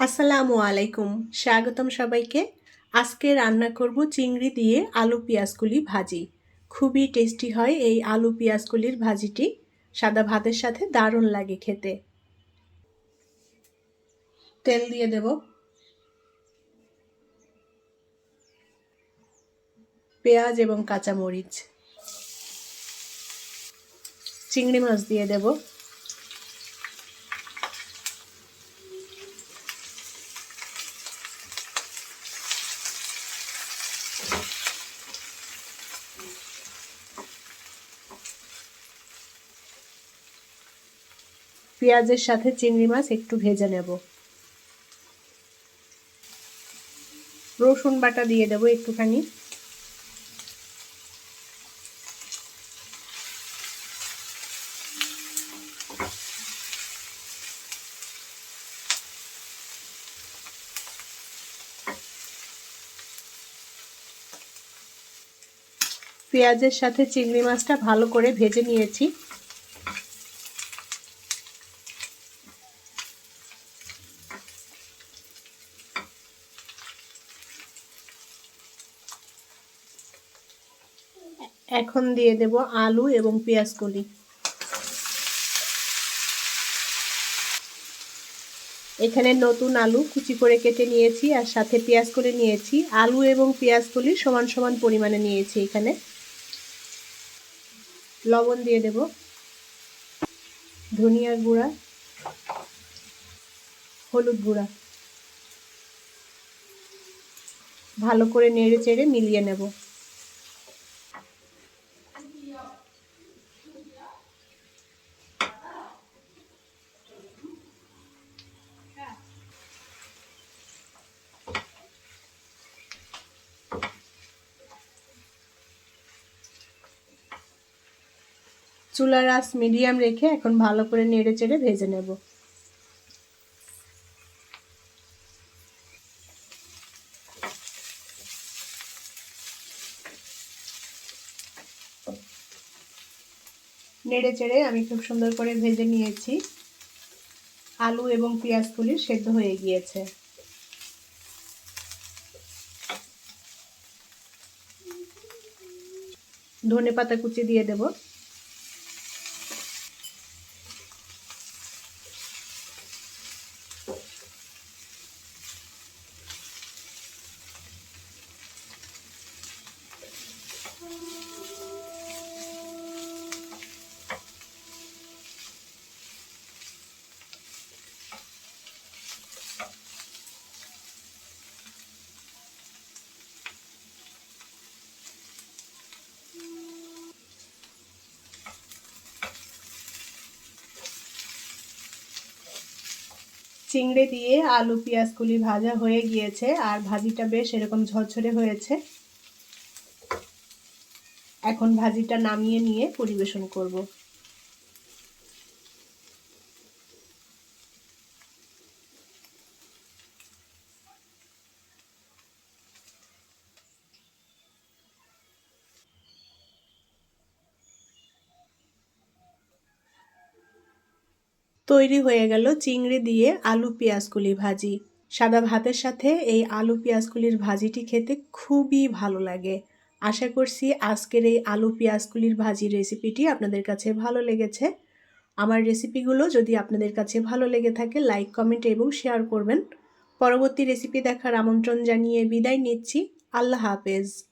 আসসালামু আলাইকুম, স্বাগতম সবাইকে। আজকে রান্না করব চিংড়ি দিয়ে আলু পেঁয়াজকুলি ভাজি। খুবই টেস্টি হয় এই আলু পেঁয়াজকুলির ভাজিটি। সাদা ভাতের সাথে দারুণ লাগে খেতে। তেল দিয়ে দেব। পেঁয়াজ এবং কাঁচামরিচ। চিংড়ি মাছ দিয়ে দেবো। পেঁয়াজের সাথে চিংড়ি মাছ একটু ভেজে নেব। রসুন বাটা দিয়ে দেবো একটুখানি। পেঁয়াজের সাথে চিংড়ি মাছটা ভালো করে ভেজে নিয়েছি। এখন দিয়ে দেব আলু এবং পেঁয়াজ কলি এখানে নতুন আলু কুচি করে কেটে নিয়েছি আর সাথে পেঁয়াজ করে নিয়েছি। আলু এবং পেঁয়াজ কলি সমান সমান পরিমাণে নিয়েছি এখানে। লবণ দিয়ে দেব। ধনিয়ার গুঁড়া। হলুদ গুঁড়া। ভালো করে নেড়ে চেড়ে মিলিয়ে নেব। চুলার আঁচ মিডিয়াম রেখে এখন ভালো করে নেড়ে চেড়ে ভেজে নেব। নেড়ে চেড়ে আমি খুব সুন্দর করে ভেজে নিয়েছি। আলু এবং পেঁয়াজগুলি সেদ্ধ হয়ে গিয়েছে। ধনে পাতা কুচি দিয়ে দেবো। চিংড়ি দিয়ে আলু পেঁয়াজগুলি ভাজা হয়ে গিয়েছে আর ভাজিটা বেশ এরকম ঝরঝরে হয়েছে। এখন ভাজিটা নামিয়ে নিয়ে পরিবেশন করব। তৈরি হয়ে গেল চিংড়ি দিয়ে আলু পেঁয়াজকুলি ভাজি। সাদা ভাতের সাথে এই আলু পেঁয়াজকুলির ভাজিটি খেতে খুবই ভালো লাগে। আশা করছি আজকের এই আলু পেঁয়াজগুলির ভাজি রেসিপিটি আপনাদের কাছে ভালো লেগেছে। আমার রেসিপিগুলো যদি আপনাদের কাছে ভালো লেগে থাকে, লাইক, কমেন্ট এবং শেয়ার করবেন। পরবর্তী রেসিপি দেখার আমন্ত্রণ জানিয়ে বিদায় নিচ্ছি। আল্লাহ হাফেজ।